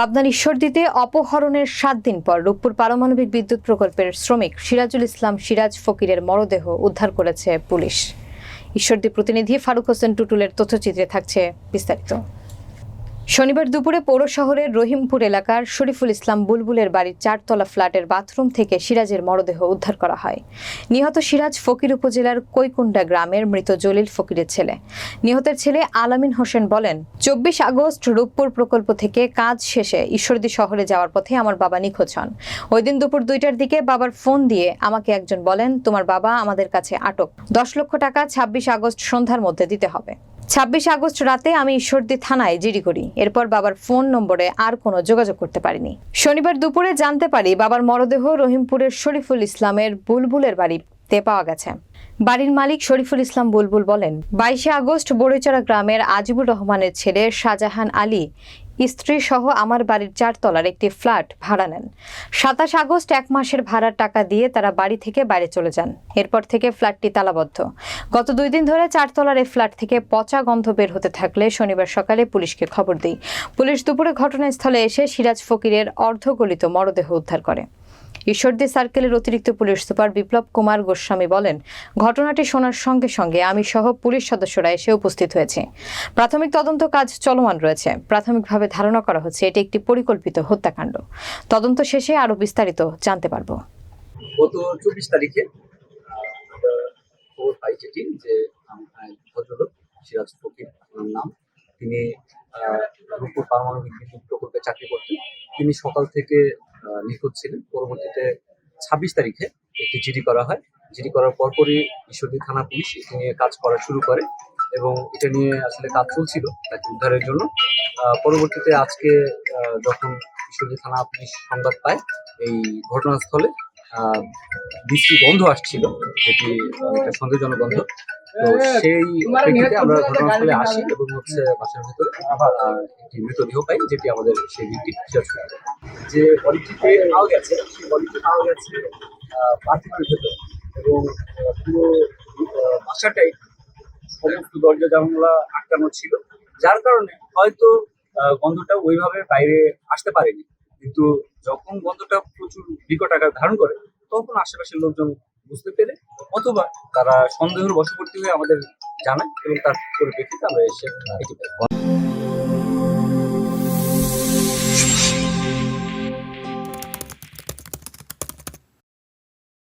পাবনার ঈশ্বরদীতে অপহরণের সাত দিন পর রূপপুর পারমাণবিক বিদ্যুৎ প্রকল্পের শ্রমিক সিরাজুল ইসলাম সিরাজ ফকিরের মরদেহ উদ্ধার করেছে পুলিশ। ঈশ্বরদী প্রতিনিধি ফারুক হোসেন টুটুলের তথ্যচিত্রে থাকছে বিস্তারিত। শনিবার দুপুরে পৌর শহরের রহিমপুর এলাকার শরীফুল ইসলাম বুলবুলের বাড়ির চারতলা ফ্ল্যাটের বাথরুম থেকে সিরাজের মরদেহ উদ্ধার করা হয়। নিহত সিরাজ ফকির উপজেলার কৈকুণ্ডা গ্রামের মৃত জলিল ফকিরের ছেলে। নিহতের ছেলে আলামিন হোসেন বলেন, চব্বিশ আগস্ট রূপপুর প্রকল্প থেকে কাজ শেষে ঈশ্বরদী শহরে যাওয়ার পথে আমার বাবা নিখোঁজ হন। ওই দিন দুপুর দুইটার দিকে বাবার ফোন দিয়ে আমাকে একজন বলেন, তোমার বাবা আমাদের কাছে আটক। দশ লক্ষ টাকা ছাব্বিশ আগস্ট সন্ধ্যার মধ্যে দিতে হবে। ছাব্বিশ আগস্ট রাতে আমি ঈশ্বরদী থানায় জিডি করি। এরপর বাবার ফোন নম্বরে আর কোনো যোগাযোগ করতে পারিনি। শনিবার দুপুরে জানতে পারি, বাবার মরদেহ রহিমপুরের শরীফুল ইসলামের বুলবুলের বাড়িতে পাওয়া গেছে। বাড়ির মালিক শরীফুল ইসলাম বুলবুল বলেন, বাইশে আগস্ট বড়িচড়া গ্রামের আজিবুর রহমানের ছেলে শাহজাহান আলী স্ত্রী সহ আমার বাড়ির চারতলার একটি ফ্ল্যাট ভাড়া নেন। সাতাশ আগস্ট এক মাসের ভাড়ার টাকা দিয়ে তারা বাড়ি থেকে বাইরে চলে যান। এরপর থেকে ফ্ল্যাটটি তালাবদ্ধ। গত দুই দিন ধরে চারতলার এই ফ্ল্যাট থেকে পচা গন্ধ বের হতে থাকলে শনিবার সকালে পুলিশকে খবর দিই। পুলিশ দুপুরে ঘটনাস্থলে এসে সিরাজ ফকিরের অর্ধগলিত মরদেহ উদ্ধার করে। ঈশ্বরদী সার্কেলের অতিরিক্ত পুলিশ সুপার বিপ্লব কুমার গোস্বামী বলেন, ঘটনাটি শোনার সঙ্গে সঙ্গে আমি সহ পুলিশ সদস্যরা এসে উপস্থিত হয়েছে। প্রাথমিক তদন্ত কাজ চলমান রয়েছে। প্রাথমিকভাবে ধারণা করা হচ্ছে এটি একটি পরিকল্পিত হত্যাকাণ্ড। তদন্ত শেষে আরও বিস্তারিত জানতে পারব। গত চব্বিশ তারিখে খবর যে ভদ্রলোক সিরাজ ফকির নাম। তিনি রূপপুর পারমাণবিক বিদ্যুৎ প্রকল্পে চাকরি করতেন। তিনি সকাল থেকে নিখোঁজ ছিলেন পরবর্তীতে ছাব্বিশ তারিখে একটি জিডি করা হয়। জিডি করার পরপরই ঈশ্বরদী থানা পুলিশ এটি নিয়ে কাজ করা শুরু করে এবং এটা নিয়ে আসলে কাজ চলছিল তাকে উদ্ধারের জন্য। পরবর্তীতে আজকে যখন ঈশ্বরদী থানা পুলিশ সংবাদ পায়, এই ঘটনাস্থলে বিশ্রী গন্ধ আসছিল। যেটি একটা সন্দেহজনক গন্ধ। তো সেই প্রেক্ষিতে আমরা ঘটনাস্থলে আসি এবং হচ্ছে বাসার ভিতরে আহ, একটি মৃতদেহ পাই যেটি আমাদের সেই ভিত্তি যে বডিটি পাওয়া গেছে সেই বডিটি পাওয়া গেছে বাথরুমের ভেতর। এবং পুরো বাসাটাই সমস্ত দরজা জানালা আটকানো ছিল। যার কারণে হয়তো গন্ধটা ওইভাবে বাইরে আসতে পারেনি। কিন্তু যখন গন্ধটা প্রচুর বিকট আকার ধারণ করে তখন আশেপাশের লোকজন বুঝতে পেরে অথবা তারা সন্দেহের বশবর্তী হয়ে আমাদের জানায় এবং তার পরিপ্রেক্ষিতে আমরা এসে